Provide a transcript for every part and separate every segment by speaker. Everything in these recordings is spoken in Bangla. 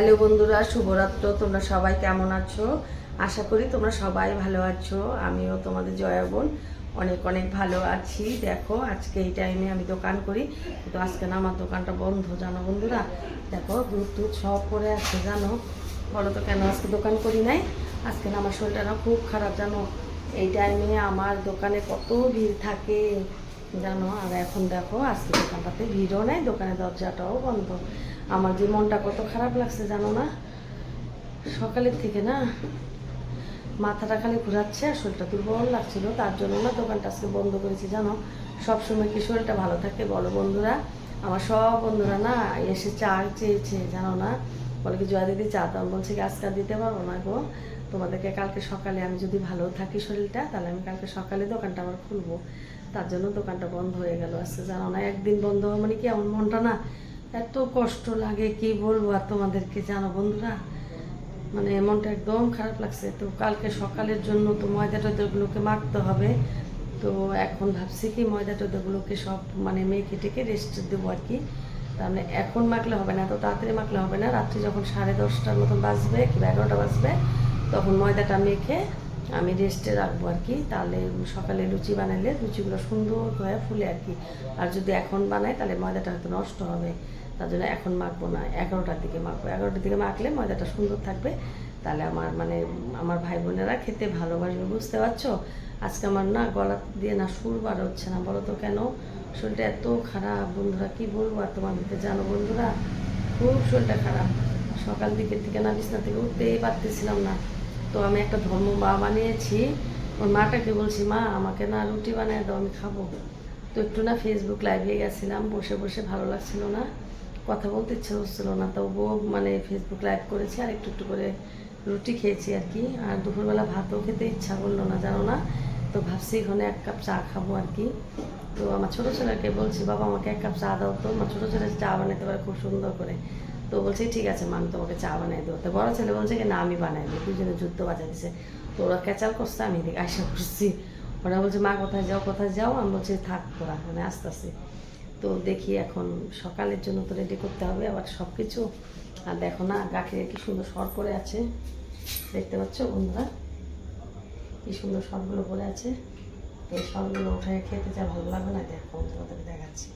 Speaker 1: হ্যালো বন্ধুরা, শুভরাত্র। তোমরা সবাই কেমন আছো? আশা করি তোমরা সবাই ভালো আছো। আমিও তোমাদের জয়া বোন অনেক অনেক ভালো আছি। দেখো, আজকে এই টাইমে আমি দোকান করি। কিন্তু আজকে না, আমার দোকানটা বন্ধ, জানো বন্ধুরা? দেখো দুধ টুধ সব পরে আছে, জানো? বলো তো কেন আজকে দোকান করি নাই? আজকে না, আমার শরীরটা না খুব খারাপ, জানো? এই টাইমে আমার দোকানে কত ভিড় থাকে। জানো, আর এখন দেখো, আজকে দোকানটাতে ভিড়ও নেই দোকানের দরজাটাও বন্ধ। আমার যে মনটা কত খারাপ লাগছে, জানো না? সকালের থেকে না, মাথাটা খালি ঘুরাচ্ছে আর শরীরটা দুর্বল লাগছিল, তার জন্য না দোকানটা আজকে বন্ধ করেছি, জানো? সবসময় কি শরীরটা ভালো থাকে বলো বন্ধুরা? আমার সব বন্ধুরা না এসে চা চেয়েছে, জানো না? বলে কি, জয়া দিদি, চা তো বলছে কি, আজকে দিতে পারব না গো। তোমাদেরকে কালকে সকালে আমি যদি ভালো থাকি শরীরটা, তাহলে আমি কালকে সকালে দোকানটা আবার খুলবো। তার জন্য দোকানটা বন্ধ হয়ে গেল। আজকে জানো না, একদিন বন্ধ হওয়া মানে কি আমার মনটা না, এত কষ্ট লাগে, কি বলব আর তোমাদেরকে জানো বন্ধুরা? মানে মনটা একদম খারাপ লাগছে। তো কালকে সকালের জন্য তো ময়দা টয়দাগুলোকে মাখতে হবে। তো এখন ভাবছি কি, ময়দা টয়দাগুলোকে সব মানে মেখে টেকে রেস্ট দেবো আর কি। তার মানে এখন মাখলে হবে না তো তাড়াতাড়ি মাখলে হবে না। রাত্রি যখন সাড়ে দশটার মতন বাজবে, কিংবা এগারোটা বাজবে তখন ময়দাটা মেখে আমি রেস্টে রাখব আর কি। তাহলে সকালে লুচি বানালে লুচিগুলো সুন্দর হয়ে ফুলে আর কি। আর যদি এখন বানাই তাহলে ময়দাটা হয়তো নষ্ট হবে। তার জন্য এখন মাখবো না, এগারোটার দিকে মাখবো। এগারোটার দিকে মাখলে ময়দাটা সুন্দর থাকবে। তাহলে আমার মানে আমার ভাই বোনেরা খেতে ভালোবাসবে, বুঝতে পারছ? আজকে আমার না গলা দিয়ে না সুর বার হচ্ছে না, বলো তো কেন? শরীরটা এত খারাপ বন্ধুরা, কি বলব আর তোমাদেরকে জানো বন্ধুরা? খুব শরীরটা খারাপ। সকাল দিকের থেকে না বিছনা থেকে উঠতেই পারতেছিলাম না। তো আমি একটা ধর্ম মা বানিয়েছি। ওর মাটাকে বলছি, মা, আমাকে না রুটি বানিয়ে দাও, আমি খাব। তো একটু না ফেসবুক লাইভে গেছিলাম, বসে বসে ভালো লাগছিল না। কথা বলতে ইচ্ছে হচ্ছিল না, তো বউ মানে ফেসবুক লাইভ করেছি আর একটু একটু করে রুটি খেয়েছি আর কি। আর দুপুরবেলা ভাতও খেতে ইচ্ছা করল না, জানো না? তো ভাবছি এখানে এক কাপ চা খাব আর কি। তো আমার ছোটো ছেলেকে বলছি, বাবা, আমাকে এক কাপ চা দাও তো। আমার ছোটো ছেলে চা বানাতে পারে খুব সুন্দর করে। তো বলছে, ঠিক আছে, মা, আমি তোমাকে চা বানাই দেবো। তো বড় ছেলে বলছে কি, না, আমি বানাই দিই দুজনে যুদ্ধ বাজা দিছে। তো ওরা ক্যাচাল করছে, আমি এদিকে আশা করছি ওরা বলছে, মা, কোথায় যাও কোথায় যাও? আমি বলছি, থাক তোরা মানে আস্তে আস্তে তো দেখি এখন সকালের জন্য তো রেডি করতে হবে, আবার সব কিছু আর দেখো না, গাখিরে কি সুন্দর সর করে আছে। দেখতে পাচ্ছ বন্ধুরা? কি সুন্দর সরগুলো পরে আছে। এই সরগুলো উঠে খেতে যা ভালো লাগবে না, দেখো তোমাদেরকে দেখাচ্ছি।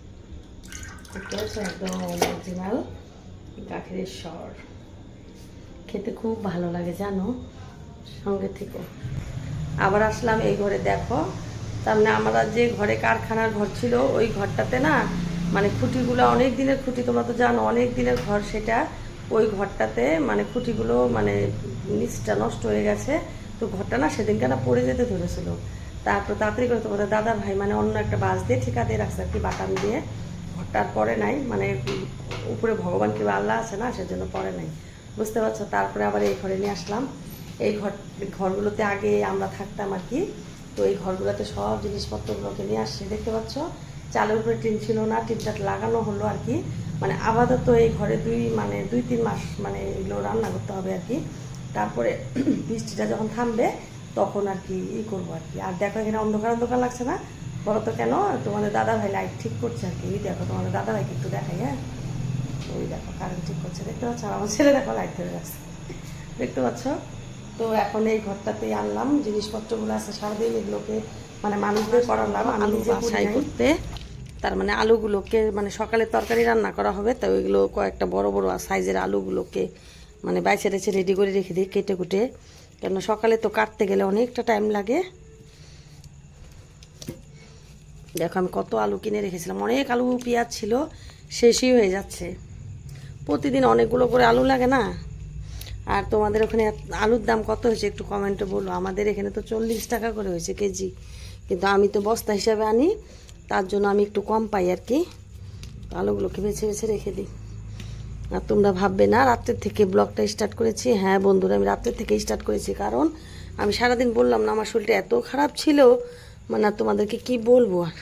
Speaker 1: দেখতে পাচ্ছ? একদম অরিজিনাল গাখিরের সর। খেতে খুব ভালো লাগে, জানো? সঙ্গে থেকে। আবার আসলাম এই ঘরে, দেখো। তার আমরা যে ঘরে কারখানার ঘর ছিল, ওই ঘরটাতে না মানে খুঁটিগুলো অনেক দিনের খুঁটি, তোমরা তো জানো, অনেক দিনের ঘর সেটা। ওই ঘরটাতে মানে খুঁটিগুলো মানে নিচটা নষ্ট হয়ে গেছে। তো ঘরটা না সেদিনকে না পড়ে যেতে ধরেছিল। তারপর তাড়াতাড়ি করে তোমাদের দাদা ভাই মানে অন্য একটা বাস দিয়ে ঠিকা দিয়ে রাখছে আর কি, বাটাম দিয়ে। ঘরটা আর পরে নাই মানে উপরে ভগবান কিংবা আল্লাহ আছে না, সেজন্য পরে নাই। বুঝতে পারছ? তারপরে আবার এই ঘরে নিয়ে আসলাম। এই ঘর, ঘরগুলোতে আগে আমরা থাকতাম আর কি, তো এই ঘরগুলোতে সব জিনিসপত্রগুলোকে নিয়ে আসছে, দেখতে পাচ্ছ? চালের উপরে টিন ছিল না, টিনটা লাগানো হলো আর কি। মানে আপাতত এই ঘরে দুই মানে দুই, তিন মাস মানে এগুলো রান্না করতে হবে আর কি। তারপরে বৃষ্টিটা যখন থামবে, তখন আর কি ই করব আর কি। আর দেখো এখানে অন্ধকার অন্ধকার লাগছে না? বলো তো কেন? তোমাদের দাদা ভাই লাইট ঠিক করছে আর কি। এই দেখো তোমাদের দাদা ভাইকে একটু দেখাই হ্যাঁ? ওই দেখো কারেন্ট ঠিক করছে। দেখতে পাচ্ছ? আর আমার ছেলে দেখো লাইট ধরে রাখছে। দেখতে পাচ্ছ? তো এখন এই ঘরটাতেই আনলাম। জিনিসপত্রগুলো আছে সারাদিন এগুলোকে মানে মানুষদের করালাম। আমি নিজে বাসায় করতে। তার মানে আলুগুলোকে মানে সকালে তরকারি রান্না করা হবে তো ওইগুলো কয়েকটা বড় বড় সাইজের আলুগুলোকে মানে বাইছে রেছে রেডি করে রেখে দিই কেটে কুটে। কেন সকালে তো কাটতে গেলে অনেকটা টাইম লাগে। দেখো, আমি কত আলু কিনে রেখেছিলাম। অনেক আলু পেঁয়াজ ছিল, শেষই হয়ে যাচ্ছে। প্রতিদিন অনেকগুলো করে আলু লাগে না? আর তোমাদের ওখানে আলুর দাম কত হয়েছে একটু কমেন্টে বলো। আমাদের এখানে তো চল্লিশ টাকা করে হয়েছে কেজি। কিন্তু আমি তো বস্তা হিসাবে আনি, তার জন্য আমি একটু কম পাই আর কি। আলুগুলোকে বেছে বেছে রেখে দিই। আর তোমরা ভাববে, না, রাত্রের থেকে ব্লগটা স্টার্ট করেছি। হ্যাঁ বন্ধুরা, আমি রাত্রের থেকে স্টার্ট করেছি। কারণ আমি সারাদিন বললাম না, আমার শরীরটা এত খারাপ ছিল মানে আর তোমাদেরকে কি বলব আর?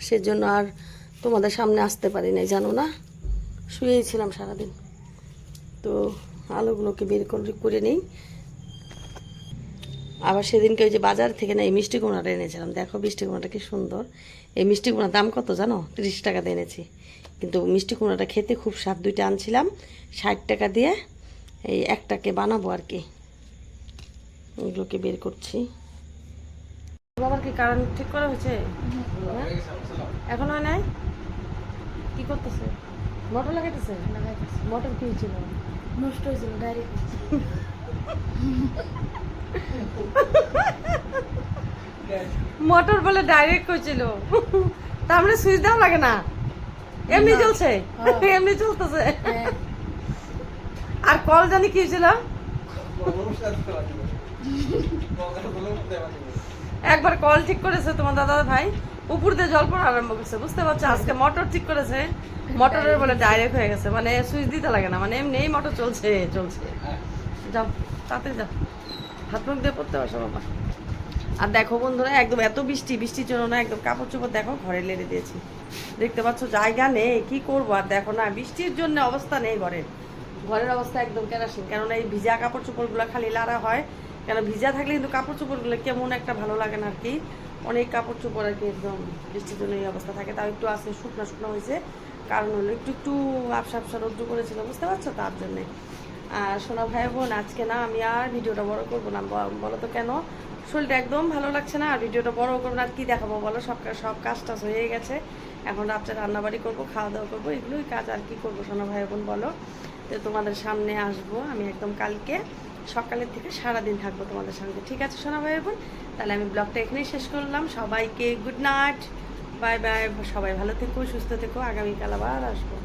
Speaker 1: সেজন্য আর তোমাদের সামনে আসতে পারি নাই, জানো না? শুয়েই ছিলাম সারাদিন। তো আলুগুলোকে বের করে করে নিই। আবার সেদিনকে ওই যে বাজার থেকে না এই মিষ্টি কুমড়াটা এনেছিলাম। দেখো মিষ্টি কুমড়াটা কি সুন্দর। এই মিষ্টি কুমড়ার দাম কত জানো? তিরিশ টাকাতে এনেছি। কিন্তু মিষ্টি কুমড়াটা খেতে খুব স্বাদ। দুইটা আনছিলাম, ষাট টাকা দিয়ে। এই একটাকে বানাবো আর কি। এগুলোকে বের করছি। বাবার কি কারণ ঠিক করা হয়েছে? হ্যাঁ? এখন হয় নাই? কি করতেছে? মোটর লাগাইতেছে? মোটর কি হয়েছিল?
Speaker 2: নষ্ট হয়েছিল ডাইরেক্ট
Speaker 1: মোটর বলে ডাইরেক্ট কইছিল। তার মানে সুইচ দাও লাগে না? এমনি চলছে?
Speaker 2: হ্যাঁ।
Speaker 1: এমনি চলতেছে? আর কল জানি কি হয়েছিল? একবার কল ঠিক করেছে তোমার দাদা ভাই। উপর দিয়ে জল পড়া আরম্ভ করছে, বুঝতে পারছ? আজকে মোটর ঠিক করেছে মোটরের বলে ডাইরেক্ট হয়ে গেছে মানে সুইচ দিতে লাগে না মানে এমনি মোটর চলছে চলছে। যাও, তাড়াতাড়ি যাও। হাত মুখ দিয়ে পড়তে বসো বাবা? আর দেখো বন্ধুরা, একদম এত বৃষ্টি, বৃষ্টির জন্য না একদম কাপড় চোপড় দেখো, ঘরে লেড়ে দিয়েছি। দেখতে পাচ্ছ, জায়গা নেই, কি করব আর দেখো না, বৃষ্টির জন্য অবস্থা নেই ঘরের। ঘরের অবস্থা একদম কেরাসিন, কেননা এই ভিজা কাপড় চোপড়গুলো খালি লাড়া হয় কেন, ভিজা থাকলে কিন্তু কাপড় চোপড়গুলো কেমন একটা ভালো লাগে না আর কি। অনেক কাপড় চোপড় আর কি একদম বৃষ্টির জন্য এই অবস্থা থাকে। তাও একটু আসে শুকনো শুকনো হয়েছে। কারণ হলো একটু একটু আপসা আপসা রোদ্দু করেছিল, বুঝতে পারছ তার জন্যে। আর সোনা ভাই বোন আজকে না আমি আর ভিডিওটা বড় করব না বলো তো কেন? শরীরটা একদম ভালো লাগছে না, আর ভিডিওটা বড় করব না, আর কি দেখাবো বলো? সব সব কাজ টাজ হয়ে গেছে। এখন রাত্রে রান্নাবাড়ি করব খাওয়া দাওয়া করব, এগুলোই কাজ আর কি করব সোনা ভাই বোন বলো। তো তোমাদের সামনে আসব আমি একদম কালকে। সকালের থেকে সারাদিন থাকব তোমাদের সঙ্গে। ঠিক আছে, সোনা ভাই বোন? তাহলে আমি ব্লগটা এখানেই শেষ করলাম। সবাইকে গুড নাইট বাই বাই সবাই ভালো থেকো, সুস্থ থেকো। আগামীকাল আবার আসব।